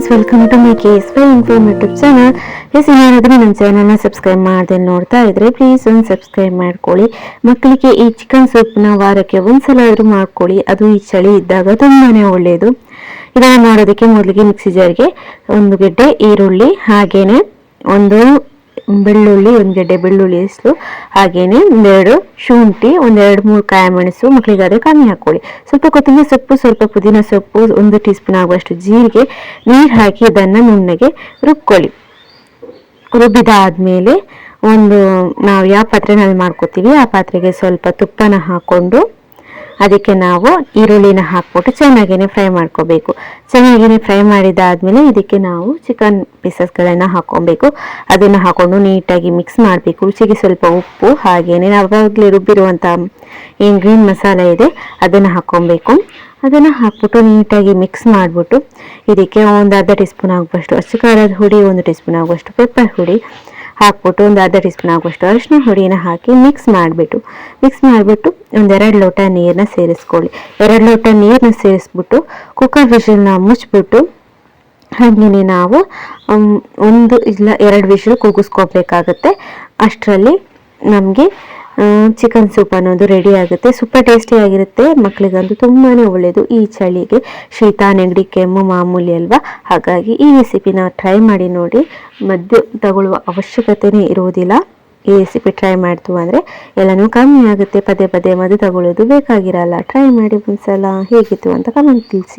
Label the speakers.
Speaker 1: Friends welcome to my ಕೇಸ್ ಫೈ ಇನ್ಫಾರ್ಮ್ ಯೂಟ್ಯೂಬ್ ಚಾನಲ್ ಎಸ್ ಏನಾದರೂ ನನ್ನ ಚಾನಲ್ನ ಸಬ್ಸ್ಕ್ರೈಬ್ ಮಾಡದೆ ನೋಡ್ತಾ ಇದ್ರೆ ಪ್ಲೀಸ್ ಒಂದು ಸಬ್ಸ್ಕ್ರೈಬ್ ಮಾಡ್ಕೊಳ್ಳಿ. ಮಕ್ಕಳಿಗೆ ಈ ಚಿಕನ್ ಸೂಪ್ನ ವಾರಕ್ಕೆ ಒಂದ್ಸಲ ಆದರೂ ಮಾಡ್ಕೊಳ್ಳಿ. ಅದು ಈ ಚಳಿ ಇದ್ದಾಗ ತುಂಬಾನೇ ಒಳ್ಳೆಯದು ಇದನ್ನು ಮಾಡೋದಕ್ಕೆ ಮೊದಲಿಗೆ ಮಿಕ್ಸಿ ಜಾರ್ಗೆ ಒಂದು ಗೆಡ್ಡೆ, ಈರುಳ್ಳಿ, ಹಾಗೇನೆ ಒಂದು ಬೆಳ್ಳುಳ್ಳಿ, ಒಂದು ಗೆಡ್ಡೆ ಬೆಳ್ಳುಳ್ಳಿ ಹೆಸರು, ಹಾಗೇನೆ ಒಂದೆರಡು ಶುಂಠಿ, ಒಂದೆರಡು ಮೂರು ಕಾಯಿ ಮೆಣಸು ಮಕ್ಕಳಿಗಾದ್ರೆ ಕಮ್ಮಿ ಹಾಕೊಳ್ಳಿ ಸ್ವಲ್ಪ ಕೊತ್ತಂಬರಿ ಸೊಪ್ಪು, ಸ್ವಲ್ಪ ಪುದೀನ ಸೊಪ್ಪು, ಒಂದು ಟೀ ಸ್ಪೂನ್ ಆಗುವಷ್ಟು ಜೀರಿಗೆ, ನೀರು ಹಾಕಿ ಅದನ್ನು ನುಣ್ಣಗೆ ರುಬ್ಕೊಳ್ಳಿ. ರುಬ್ಬಿದಾದ್ಮೇಲೆ ಒಂದು, ನಾವು ಯಾವ ಪಾತ್ರೆನಲ್ಲಿ ಮಾಡ್ಕೋತೀವಿ, ಆ ಪಾತ್ರೆಗೆ ಸ್ವಲ್ಪ ತುಪ್ಪನ ಹಾಕೊಂಡು ಅದಕ್ಕೆ ನಾವು ಈರುಳ್ಳಿನ ಹಾಕ್ಬಿಟ್ಟು ಚೆನ್ನಾಗೇ ಫ್ರೈ ಮಾಡ್ಕೋಬೇಕು. ಚೆನ್ನಾಗೇ ಫ್ರೈ ಮಾಡಿದಾದ್ಮೇಲೆ ಇದಕ್ಕೆ ನಾವು ಚಿಕನ್ ಪೀಸಸ್ಗಳನ್ನು ಹಾಕ್ಕೊಬೇಕು. ಅದನ್ನು ಹಾಕೊಂಡು ನೀಟಾಗಿ ಮಿಕ್ಸ್ ಮಾಡಬೇಕು. ರುಚಿಗೆ ಸ್ವಲ್ಪ ಉಪ್ಪು, ಹಾಗೇನೆ ಅವಾಗಲೇ ರುಬ್ಬಿರುವಂಥ ಏನು ಗ್ರೀನ್ ಮಸಾಲೆ ಇದೆ, ಅದನ್ನು ಹಾಕ್ಕೊಬೇಕು. ಅದನ್ನು ಹಾಕ್ಬಿಟ್ಟು ನೀಟಾಗಿ ಮಿಕ್ಸ್ ಮಾಡಿಬಿಟ್ಟು ಇದಕ್ಕೆ ಒಂದು ಅರ್ಧ ಟೀ ಸ್ಪೂನ್ ಆಗುವಷ್ಟು ಅಚ್ಚು ಖಾರದ ಹುಡಿ, ಒಂದು ಟೀ ಸ್ಪೂನ್ ಆಗುವಷ್ಟು ಪೆಪ್ಪರ್ ಹುಡಿ ಹಾಕ್ಬಿಟ್ಟು ಒಂದು ಅರ್ಧ ಟೀ ಸ್ಪೂನ್ ಆಗುವಷ್ಟು ಅರಿಶಿನ ಹುಡಿನ ಹಾಕಿ ಮಿಕ್ಸ್ ಮಾಡಿಬಿಟ್ಟು ಮಿಕ್ಸ್ ಮಾಡಿಬಿಟ್ಟು ಒಂದೆರಡು ಲೋಟ ನೀರನ್ನ ಸೇರಿಸ್ಕೊಳ್ಳಿ. ಎರಡು ಲೋಟ ನೀರನ್ನ ಸೇರಿಸ್ಬಿಟ್ಟು ಕುಕ್ಕರ್ ವಿಷಲ್ನ ಮುಚ್ಚಿಬಿಟ್ಟು ಹಾಗೆಯೇ ನಾವು ಒಂದು ಇಲ್ಲ ಎರಡು ವಿಷಲ್ ಕೂಗಿಸ್ಕೋಬೇಕಾಗತ್ತೆ ಅಷ್ಟರಲ್ಲಿ ನಮಗೆ ಚಿಕನ್ ಸೂಪ್ ಅನ್ನೋದು ರೆಡಿ ಆಗುತ್ತೆ. ಸೂಪರ್ ಟೇಸ್ಟಿ ಆಗಿರುತ್ತೆ. ಮಕ್ಕಳಿಗಂತೂ ತುಂಬಾ ಒಳ್ಳೆಯದು ಈ ಚಳಿಗೆ ಶೀತ, ನೆಗಡಿ, ಕೆಮ್ಮು ಮಾಮೂಲಿ ಅಲ್ವಾ? ಹಾಗಾಗಿ ಈ ರೆಸಿಪಿನ ಟ್ರೈ ಮಾಡಿ ನೋಡಿ. ಮದ್ದು ತಗೊಳ್ಳುವ ಅವಶ್ಯಕತೆನೇ ಇರುವುದಿಲ್ಲ. ಈ ರೆಸಿಪಿ ಟ್ರೈ ಮಾಡ್ತು ಅಂದರೆ ಎಲ್ಲನೂ ಕಮ್ಮಿ ಆಗುತ್ತೆ. ಪದೇ ಪದೇ ಮದ್ದು ತಗೊಳ್ಳೋದು ಬೇಕಾಗಿರಲ್ಲ. ಟ್ರೈ ಮಾಡಿ ಒಂದ್ಸಲ. ಹೇಗಿತ್ತು ಅಂತ ಕಮೆಂಟ್ ತಿಳಿಸಿ.